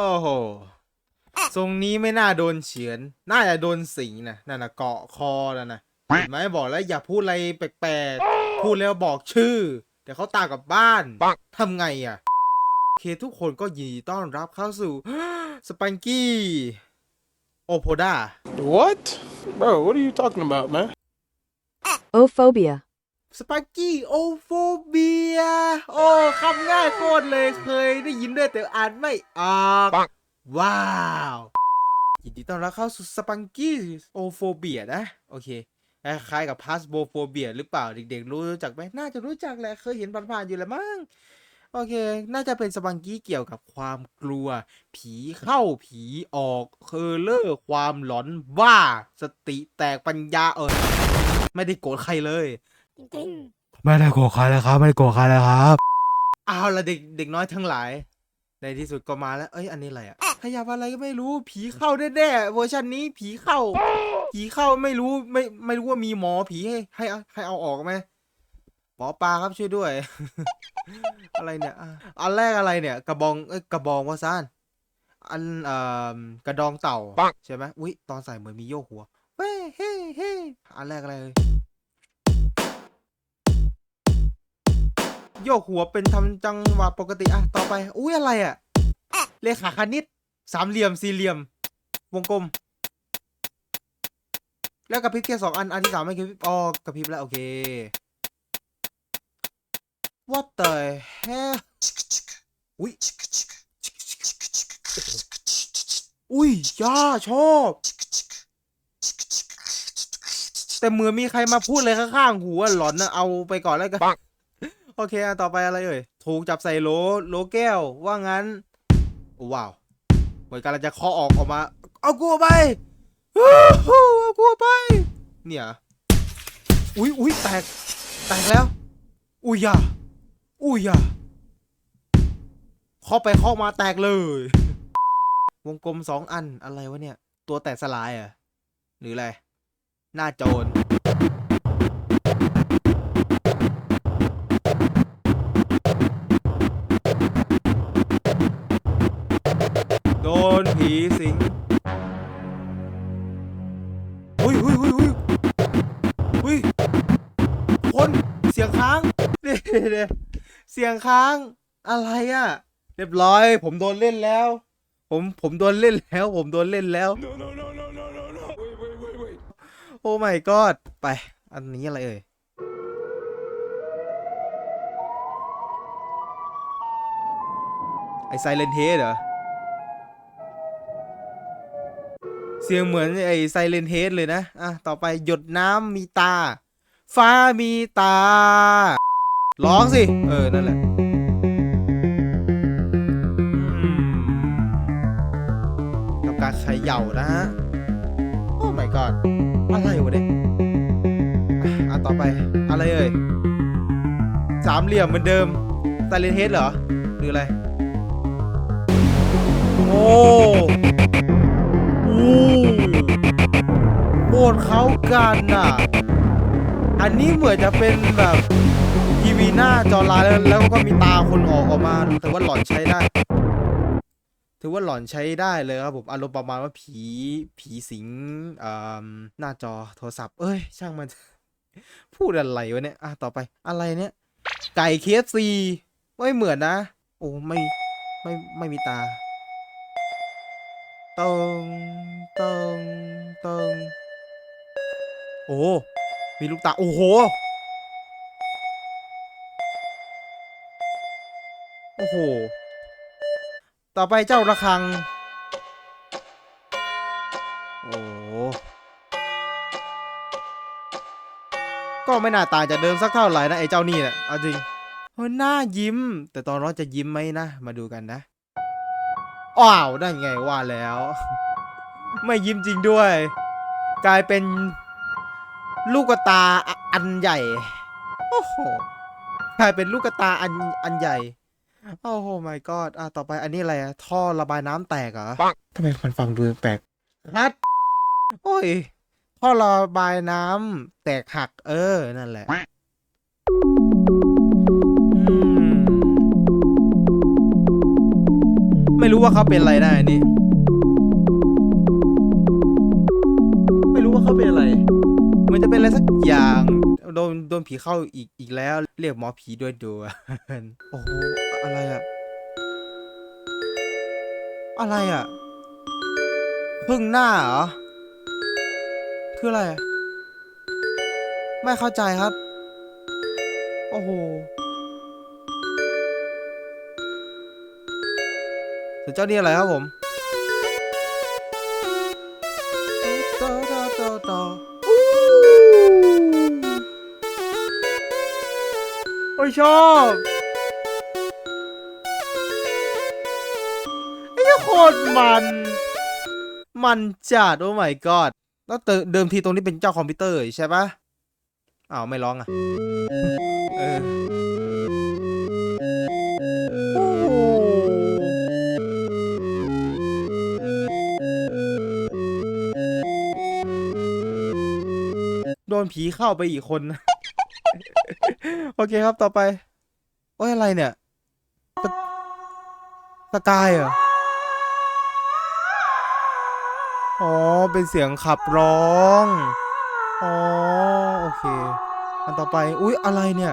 โอ้โหทรงนี้ไม่น่าโดนเฉือน น่าจะโดนสิงนะนั่นนะเกาะคอนั่นนะเห็นไหมบอกแล้วอย่าพูดอะไรแปลกๆ พูดแล้วบอกชื่อ เดี๋ยวเขาตามกลับบ้านทำไงอะโอเคทุกคนก็ยินดีต้อนรับเข้าสู่สปังกี้โอโพดา What? Bro, what are you talking about, man? Ophobia. สปากี้โอโฟเบีย โอ้คำง่ายโคตรเลยเคยได้ยินด้วยแต่อ่านไม่ออกว้าว ยินดีต้อนรับเข้าสู่สปังกี้โอโฟเบียนะ โอเคคล้ายๆกับพาสโบโฟเบียหรือเปล่าเด็กๆรู้จักไหมน่าจะรู้จักแหละเคยเห็นผ่านๆอยู่แหละมั้งโอเค น่าจะเป็นสปังกี้เกี่ยวกับความกลัว ผีเข้าผีออกเคอเลอร์ความหลอนบ้า สติแตกปัญญาเออไม่ได้โกรธใครเลย ไม่ได้โกรธใครเลยครับ ไม่ได้โกรธใครเลยครับ เอาละเด็กเด็กน้อยทั้งหลาย ในที่สุดก็มาแล้ว เอ้ย อันนี้อะไรอะขยับอะไรก็ไม่รู้ ผีเข้าแน่ๆเวอร์ชันนี้ผีเข้า ผีเข้าไม่รู้ไม่ไม่รู้ว่ามีหมอผีให้ให้เอาให้เอาออกไหมหมอปลาครับช่วยด้วย อะไรเนี่ยอะอันแรกอะไรเนี่ย กระบองเอ้ยกระบองวะซ่านอันเอ่อกระดองเต่าใช่ไหมอุ้ยตอนใส่เหมือนมีโยกหัวเฮ้เฮ้เฮ้อันแรกอะไร โยกหัวเป็นทำจังหวะปกติอะต่อไป อุ้ยอะไรอะ เลขาคณิต สามเหลี่ยมสี่เหลี่ยม วงกลม แล้วกระพริบแค่สองอัน อันที่สามไม่กระพริบอ๋อกระพริบแล้ว โอเค What the hell อุ้ยอุ้ยย่าชอบ แต่เหมือนมีใครมาพูดเลยข้างๆหูอะหลอนนะเอาไปก่อนแล้วกัน โอเคอะต่อไปอะไรเอ่ย ถูกจับใส่โหลโหลแก้ว ว่างั้น ว้าวเหมือนกำลังจะเคาะออกออกมา เอากูออกไปฮู้ฮู้เอากูออกไป เนี่ย อุ้ยอุ้ยแตก แตกแล้ว อุ้ยยาอุ้ยยาเคาะไปเคาะมาแตกเลย วงกลมสองอันอะไรวะเนี่ย ตัวแตกสลายอะ หรืออะไร หน้าโจร ผีสิงอุ้ยอุ้ยอุ้ยอุ้ยอุ้ยคนเสียงค้างเดี๋ยวเดี๋ยวเสียงค้างอะไรอะ่ะ เรียบร้อย ผมโดนเล่นแล้ว ผมผมโดนเล่นแล้ว ผมโดนเล่นแล้ว No, no, no, no, no, no, no. Wait, wait, wait, wait. โอ้ my god ไป อันนี้อะไรเอ่ยไอไซเลนเฮดเหรอ เสียงเหมือนไอไซเลนเฮดเลยนะ อะ ต่อไปหยดน้ำมีตา ฟ้ามีตา ร้องสิ เออ นั่นแหละ กับการเขย่านะฮะ โอ้ my god อะไรวะเนี่ย อะอะต่อไป อะไรเอ่ย สามเหลี่ยมเหมือนเดิมไซเลนเฮดเหรอ หรืออะไร โอ้ โคตรเขากันอะ อันนี้เหมือนจะเป็นแบบทีวีหน้าจอลายแล้วแล้วก็มีตาคนออกออกมาแต่ว่าหลอนใช้ได้ ถือว่าหลอนใช้ได้เลยครับผมอารมณ์ประมาณว่าผีผีสิงอ่าหน้าจอโทรศัพท์ เอ้ย ช่างมันพูดอะไรวะเนี่ยอะต่อไปอะไรเนี่ย ไก่เคฟซีไม่เหมือนนะ โอ้ไม่ไม่ไม่มีตาตรงตรงตรง โอ้ มีลูกตา โอ้โห โอ้โห ต่อไปเจ้าระฆัง โอ้ ก็ไม่น่าต่างจากเดิมสักเท่าไหร่นะไอ้เจ้านี่แหละเอาจริงเฮ้ยหน้ายิ้ม แต่ตอนร้อนจะยิ้มไหมนะ มาดูกันนะอ้าวได้ไงว่าแล้ว ไม่ยิ้มจริงด้วย กลายเป็น ลูกกระตาออันใหญ่ โอ้โหกลายเป็นลูกกระตาอันอันใหญ่ โอ้โห my god อะต่อไปอันนี้อะไรอะท่อระบายน้ำแตกเหรอทำไมมันฟังดูแปลกรัดโอ้ยท่อระบายน้ำแตกหัก เออ นั่นแหละอืมไม่ไม่รู้ว่าเขาเป็นอะไรได้อัน อะไรสักอย่างโดนโดนผีเข้าอีกอีกแล้ว เรียกหมอผีด้วยดูโอ้โหอะไรอะอะไรอะพึ่งหน้าเหรอคืออะไรอะไม่เข้าใจครับ โอ้โหส่วนเจ้านี่อะไรครับผม โอ้ยชอบไอ้โคตรมัน มันจัดโอ้ my god แล้วเติเดิมทีตรงนี้เป็นเจ้าคอมพิวเตอร์ใช่ปะอ้าว ไม่ร้องอะเออโอ้โหโดนผีเข้าไปอีกคน โอเคครับต่อไป โอ้ยอะไรเนี่ยสสกายเหรอ อ๋อ เป็นเสียงขับร้อง อ๋อ โอเค อันต่อไป อุ๊ย อะไรเนี่ย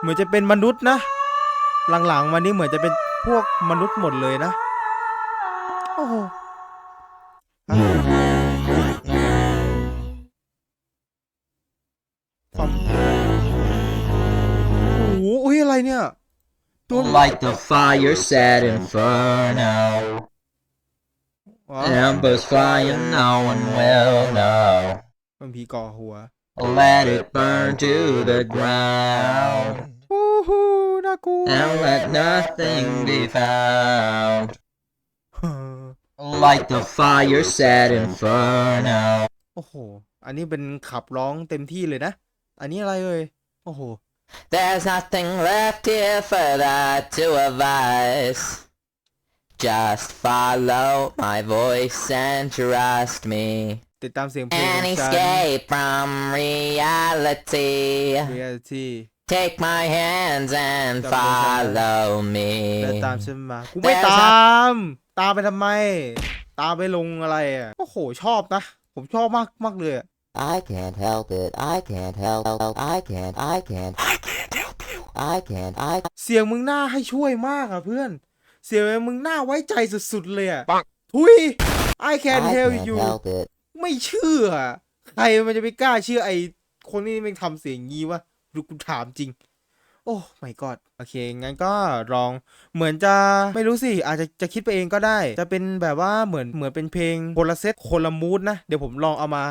เหมือนจะเป็นมนุษย์นะ หลังๆมานี้เหมือนจะเป็นพวกมนุษย์หมดเลยนะ โอ้โห อุ๊ยอะไรเนี่ยโดน Like the fire set inferno. อ๋อ Embers flying, no one will know. มันผีก่อหัว Let it burn to the ground. โอ้โหน่ากลัว And let nothing be found. Like the fire set inferno. โอ้โห อันนี้เป็นขับร้องเต็มที่เลยนะ อันนี้อะไรเอ่ย โอ้โห There's nothing left here for that to advise. Just follow my voice and trust me. ติดตามเสียงเพลง And ของฉัน escape from reality. reality Take my hands and Double time. follow เดินตาม me. ฉันมา กูไม่ตาม ตามไปทำไม ตามไปลงอะไรอะ โอ้โหชอบนะ ผมชอบมากมากเลยอะ I can't help it. I can't help. I can't. I can't. I can't help you. I can't. I. เสียงมึงน่าให้ช่วยมากอะเพื่อน เสียงมึงน่าไว้ใจสุดๆเลยอะทุย I can I tell can't you help it. ไม่เชื่อ ใครมันจะไปกล้าเชื่อไอ้คนนี้แม่งทำเสียงงี้วะดูกูถามจริง โอ้ไม่กอดโอเค งั้นก็ลอง เหมือนจะไม่รู้สิ อาจจะจะคิดไปเองก็ได้ จะเป็นแบบว่าเหมือนเหมือนเป็นเพลงคนละเซตคนละมูดนะ เดี๋ยวผมลองเอามา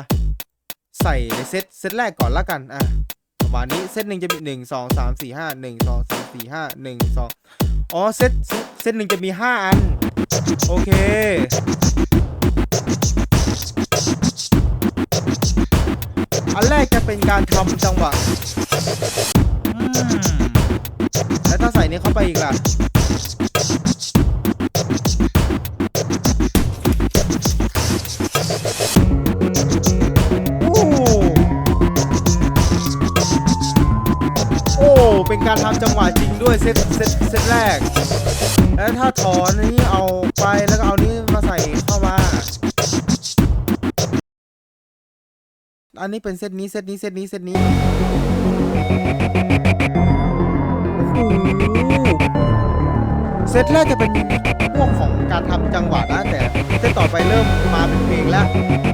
ใส่ในเซตเซตแรกก่อนละกันอะประมาณนี้เซตหนึ่งจะมีหนึ่งสองสามสี่ห้าหนึ่งสองสามสี่ห้าหนึ่งสองอ๋อเซตเซตหนึ่งจะมีห้าอัน โอเคอันแรกจะเป็นการทำจังหวะ แล้วถ้าใส่นี้เข้าไปอีกล่ะ ทำจังหวะจริงด้วยเซตเซตเซตแรก แล้วถ้าถอนอันนี้เอาไปแล้วก็เอานี้มาใส่เข้ามา อันนี้เป็นเซตนี้เซตนี้เซตนี้เซตนี้เซตแรกจะเป็นพวกของการทำจังหวะนะแต่เซตต่อไปเริ่มมาเป็นเพลงแล้ว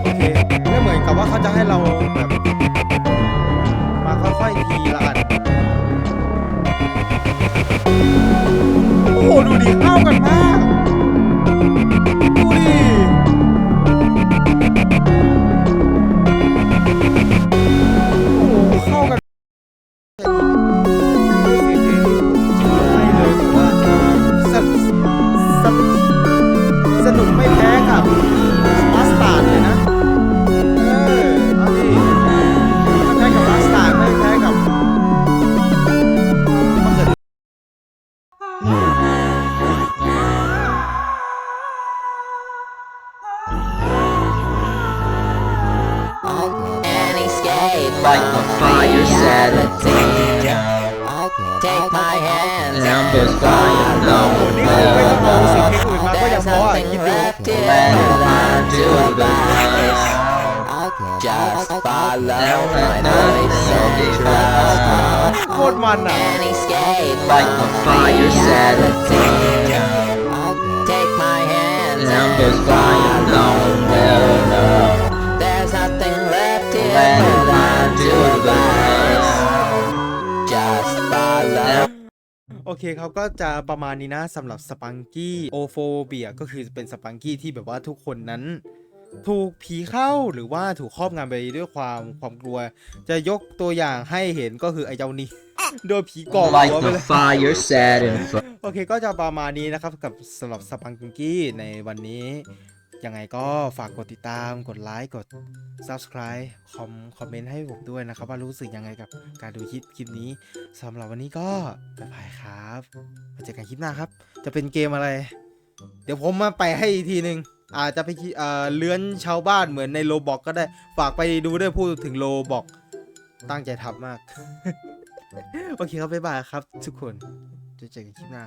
โอเคไม่เหมือนกับว่าเขาจะให้เราแบบ โอ้โห ดูดิเข้ากันมาก เพลงอื่นมาก็ยัง There's เพราะอะ nothing คิดดู left here for them to advise. Just follow my voice and trust me. โคตรมันอะ and escape like the fire set a Take my hand, numbers flying nowhere. No. There's nothing left here โอเคครับก็จะประมาณนี้นะสำหรับสปังกี้โอโฟเบียก็คือเป็นสปังกี้ที่แบบว่าทุกคนนั้น ถูกผีเข้าหรือว่าถูกครอบงำไปด้วยความความกลัว จะยกตัวอย่างให้เห็นก็คือไอ้เจ้านี่โดนผีก่อหัวไปเลย fire set in โอเคก็จะประมาณนี้นะครับกับสำหรับสปังกี้ในวันนี้ ยังไงก็ฝากกดติดตาม กดไลค์ กด subscribe คอมคอมเมนต์ให้ผมด้วยนะครับ ว่ารู้สึกยังไงกับการดูคลิปคลิปนี้สำหรับวันนี้ก็บ๊ายบายครับมาเจอกันคลิปหน้าครับ จะเป็นเกมอะไร เดี๋ยวผมมาไปให้อีกทีหนึ่งอาจจะไปเอ่อเลื้อนชาวบ้านเหมือนในโลบอกก็ได้ ฝากไปดูด้วยพูดถึงโลบอก ตั้งใจทำมาก โอเคครับบ๊ายบายครับ ทุกคนจะเจอกันคลิปหน้า